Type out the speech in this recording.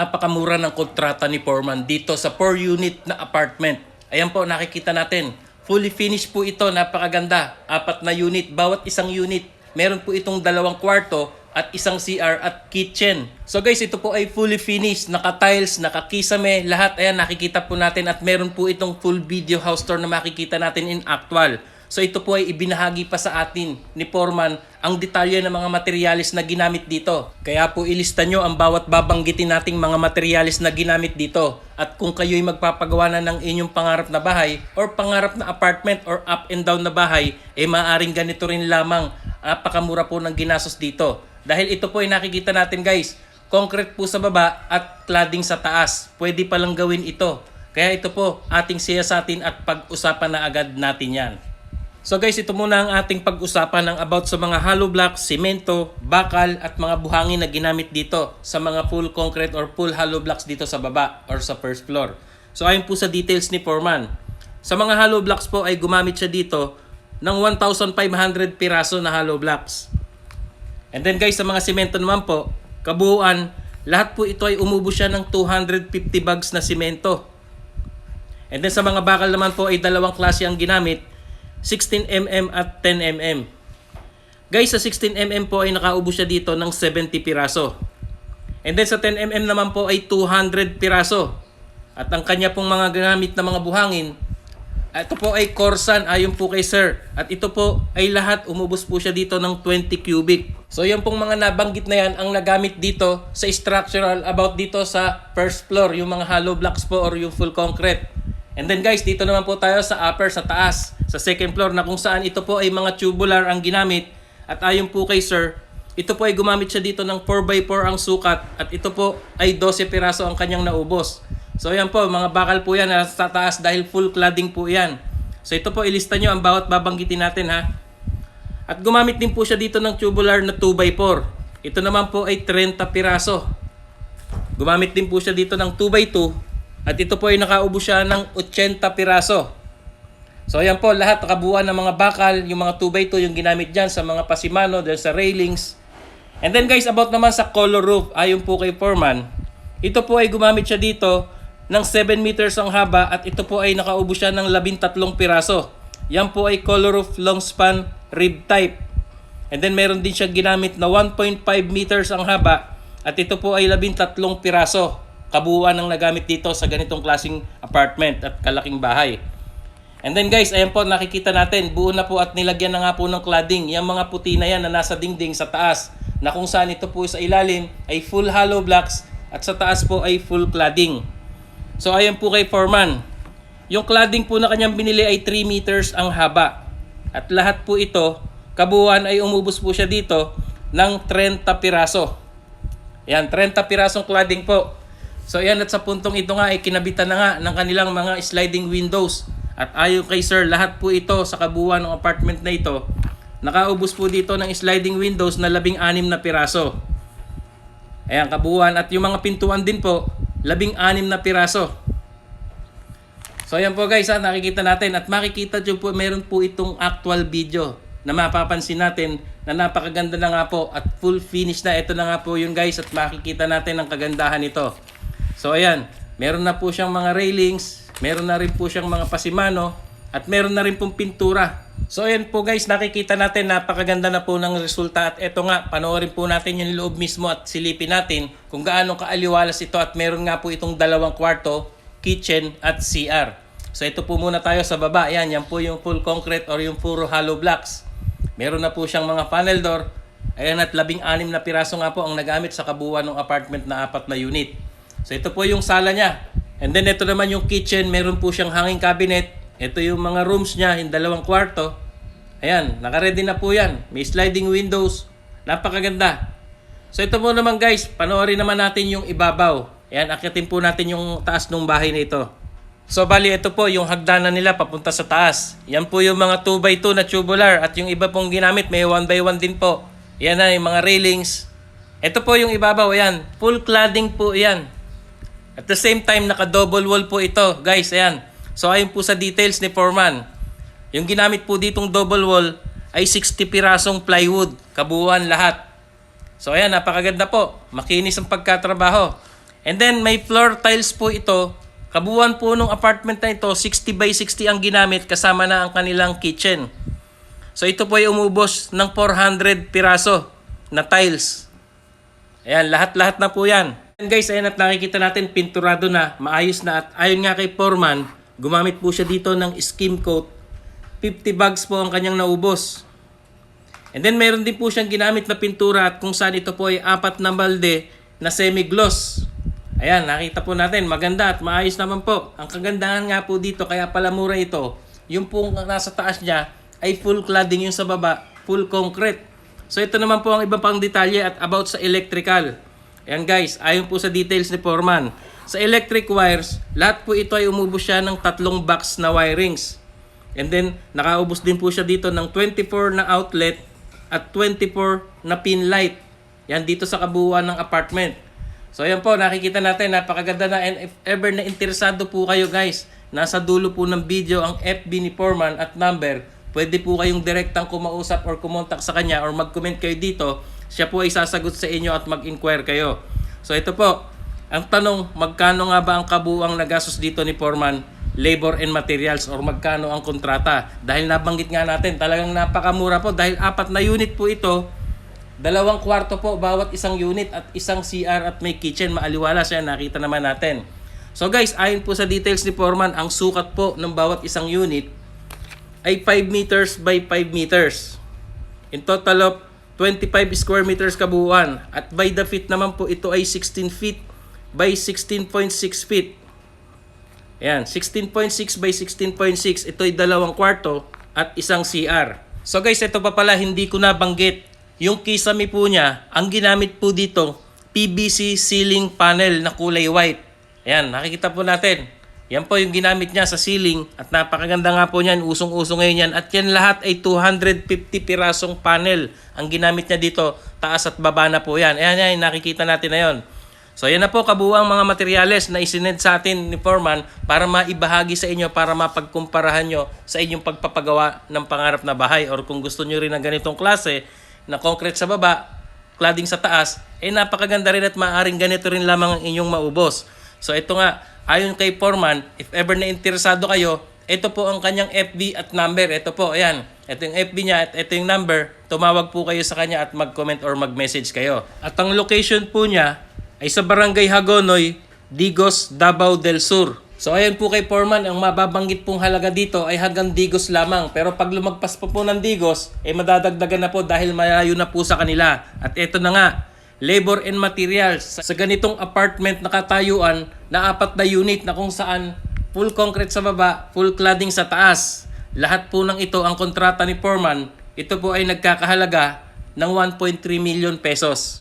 Napakamura ng kontrata ni Foreman dito sa 4 unit na apartment. Ayan po, nakikita natin. Fully finished po ito, napakaganda. Apat na unit, bawat isang unit. Meron po itong dalawang kwarto at isang CR at kitchen. So guys, ito po ay fully finished, naka-tiles, naka-kisame, lahat. Ayan, nakikita po natin at meron po itong full video house tour na makikita natin in actual. So ito po ay ibinahagi pa sa atin ni Foreman ang detalye ng mga materyales na ginamit dito. Kaya po ilista nyo ang bawat babanggitin nating mga materyales na ginamit dito. At kung kayo'y magpapagawa na ng inyong pangarap na bahay or pangarap na apartment or up and down na bahay, eh maaring ganito rin lamang. Napakamura po ng ginastos dito. Dahil ito po ay nakikita natin guys, concrete po sa baba at cladding sa taas. Pwede palang gawin ito. Kaya ito po ating siyasatin at pag-usapan na agad natin yan. So guys, ito muna ang ating pag-usapan ng about sa mga hollow blocks, semento, bakal at mga buhangin na ginamit dito sa mga full concrete or full hollow blocks dito sa baba or sa first floor. So ayon po sa details ni Foreman, sa mga hollow blocks po ay gumamit siya dito ng 1,500 piraso na hollow blocks. And then guys, sa mga semento naman po, kabuuan, lahat po ito ay umubos siya ng 250 bags na semento. And then sa mga bakal naman po ay dalawang klase ang ginamit, 16mm at 10mm. Guys, sa 16mm po ay nakaubos siya dito ng 70 piraso. And then sa 10mm naman po ay 200 piraso. At ang kanya pong mga gamit na mga buhangin, ito po ay Corsan ayon po kay Sir. At ito po ay lahat umubos po siya dito ng 20 cubic. So yung pong mga nabanggit na yan ang nagamit dito sa structural about dito sa first floor, yung mga hollow blocks po or yung full concrete. And then guys, dito naman po tayo sa upper, sa taas, sa second floor na kung saan ito po ay mga tubular ang ginamit. At ayon po kay Sir, ito po ay gumamit siya dito ng 4x4 ang sukat at ito po ay 12 piraso ang kanyang naubos. So yan po, mga bakal po yan sa taas dahil full cladding po yan. So ito po, ilista nyo ang bawat babanggitin natin ha. At gumamit din po siya dito ng tubular na 2x4. Ito naman po ay 30 piraso. Gumamit din po siya dito ng 2x2 at ito po ay nakaubo siya ng 80 piraso. So ayan po, lahat nakabuuan ng mga bakal, yung mga 2x2 yung ginamit dyan sa mga pasimano, dahil sa railings. And then guys, about naman sa color roof, ayon po kay Foreman, ito po ay gumamit siya dito ng 7 meters ang haba at ito po ay nakaubo siya ng 13 piraso. Yan po ay color roof long span rib type. And then meron din siya ginamit na 1.5 meters ang haba at ito po ay 13 piraso kabuuan ng nagamit dito sa ganitong klasing apartment at kalaking bahay. And then guys, ayan po nakikita natin, buo na po at nilagyan na nga po ng cladding. Yung mga puti na yan na nasa dingding sa taas, na kung saan ito po sa ilalim ay full hollow blocks at sa taas po ay full cladding. So ayan po kay Foreman. Yung cladding po na kanyang binili ay 3 meters ang haba. At lahat po ito, kabuuan ay umubos po siya dito ng 30 piraso. Yan, 30 pirasong cladding po. So yan at sa puntong ito nga ay kinabitan na nga ng kanilang mga sliding windows. At ayon kay sir, lahat po ito sa kabuuan ng apartment na ito, nakaubos po dito ng sliding windows na labing anim na piraso. Ayan, kabuuan. At yung mga pintuan din po, labing anim na piraso. So ayan po guys, ha, nakikita natin. At makikita nyo po, meron po itong actual video na mapapansin natin na napakaganda na nga po at full finish na. Ito na nga po yun guys at makikita natin ang kagandahan nito. So ayan, meron na po siyang mga railings, meron na rin po siyang mga pasimano, at meron na rin pong pintura. So ayan po guys, nakikita natin napakaganda na po ng resulta at eto nga, panoorin po natin yung loob mismo at silipin natin kung gaano kaaliwalas ito at meron nga po itong dalawang kwarto, kitchen at CR. So ito po muna tayo sa baba. Ayan, yan po yung full concrete or yung puro hollow blocks. Meron na po siyang mga panel door. Ayan at labing anim na piraso nga po ang nagamit sa kabuuan ng apartment na apat na unit. So ito po yung sala niya. And then ito naman yung kitchen, meron po siyang hanging cabinet. Ito yung mga rooms niya, yung dalawang kwarto. Ayan, nakaready na po yan. May sliding windows. Napakaganda. So ito po naman guys, panoorin naman natin yung ibabaw. Ayan, akitin po natin yung taas ng bahay na ito. So bali ito po yung hagdanan nila papunta sa taas. Yan po yung mga 2x2 na tubular at yung iba pong ginamit may 1x1 din po. Yan na yung mga railings. Ito po yung ibabaw, ayan. Full cladding po yan. At the same time, naka-double wall po ito. Guys, ayan. So, ayon po sa details ni Foreman. Yung ginamit po ditong double wall ay 60 pirasong plywood. Kabuuan lahat. So, ayan. Napakaganda po. Makinis ang pagkatrabaho. And then may floor tiles po ito. Kabuuan po ng apartment na ito, 60 by 60 ang ginamit kasama na ang kanilang kitchen. So ito po ay umubos ng 400 piraso na tiles. Ayan, lahat-lahat na po yan. And guys, ayan at nakikita natin pinturado na, maayos na at ayon nga kay Foreman, gumamit po siya dito ng skim coat. 50 bags po ang kanyang naubos. And then meron din po siyang ginamit na pintura at kung saan ito po ay apat na balde na semi-gloss. Ayan, nakita po natin, maganda at maayos naman po. Ang kagandahan nga po dito, kaya pala mura ito, yung pong nasa taas niya ay full cladding yung sa baba, full concrete. So ito naman po ang iba pang detalye at about sa electrical. Ayan guys, ayon po sa details ni Foreman. Sa electric wires, lahat po ito ay umubos siya ng tatlong box na wirings. And then, nakaubos din po siya dito ng 24 na outlet at 24 na pin light. Yan dito sa kabuuan ng apartment. So ayan po, nakikita natin, napakaganda na and if ever na interesado po kayo guys, nasa dulo po ng video ang FB ni Foreman at number, pwede po kayong direktang kumausap or kumontak sa kanya or mag-comment kayo dito, siya po ay sasagot sa inyo at mag-inquire kayo. So ito po, ang tanong, magkano nga ba ang kabuuang nagastos dito ni Foreman? Labor and materials or magkano ang kontrata? Dahil nabanggit nga natin, talagang napakamura po dahil apat na unit po ito, Dalawang kwarto po bawat isang unit at isang CR at may kitchen. Maaliwala siya, nakita naman natin. So guys, ayon po sa details ni Foreman, ang sukat po ng bawat isang unit ay 5 meters by 5 meters. In total of 25 square meters kabuuan. At by the feet naman po, ito ay 16 feet by 16.6 feet. Ayan, 16.6 by 16.6. Ito ay dalawang kwarto at isang CR. So guys, ito pa pala hindi ko nabanggit. Yung kisame po niya, ang ginamit po dito, PVC ceiling panel na kulay white. Ayan, nakikita po natin. Yan po yung ginamit niya sa ceiling at napakaganda nga po niyan, usong-usong ngayon yan. At yan lahat ay 250 pirasong panel ang ginamit niya dito, taas at baba na po yan. Ayan yan, nakikita natin na yon. So yan na po kabuuang mga materyales na isinend sa atin ni Foreman para maibahagi sa inyo para mapagkumparahan nyo sa inyong pagpapagawa ng pangarap na bahay or kung gusto nyo rin ng ganitong klase na concrete sa baba, cladding sa taas, eh napakaganda rin at maaaring ganito rin lamang ang inyong maubos. So ito nga, ayon kay Foreman, if ever na interesado kayo, ito po ang kanyang FB at number. Ito po, ayan. Ito yung FB niya at ito yung number. Tumawag po kayo sa kanya at mag-comment or mag-message kayo. At ang location po niya ay sa Barangay Hagonoy, Digos, Davao del Sur. So ayan po kay Foreman, ang mababanggit pong halaga dito ay hanggang Digos lamang. Pero pag lumagpas pa po ng Digos, eh madadagdagan na po dahil malayo na po sa kanila. At ito na nga, labor and materials sa ganitong apartment na katayuan na apat na unit na kung saan full concrete sa baba, full cladding sa taas. Lahat po ng ito ang kontrata ni Foreman, ito po ay nagkakahalaga ng 1.3 million pesos.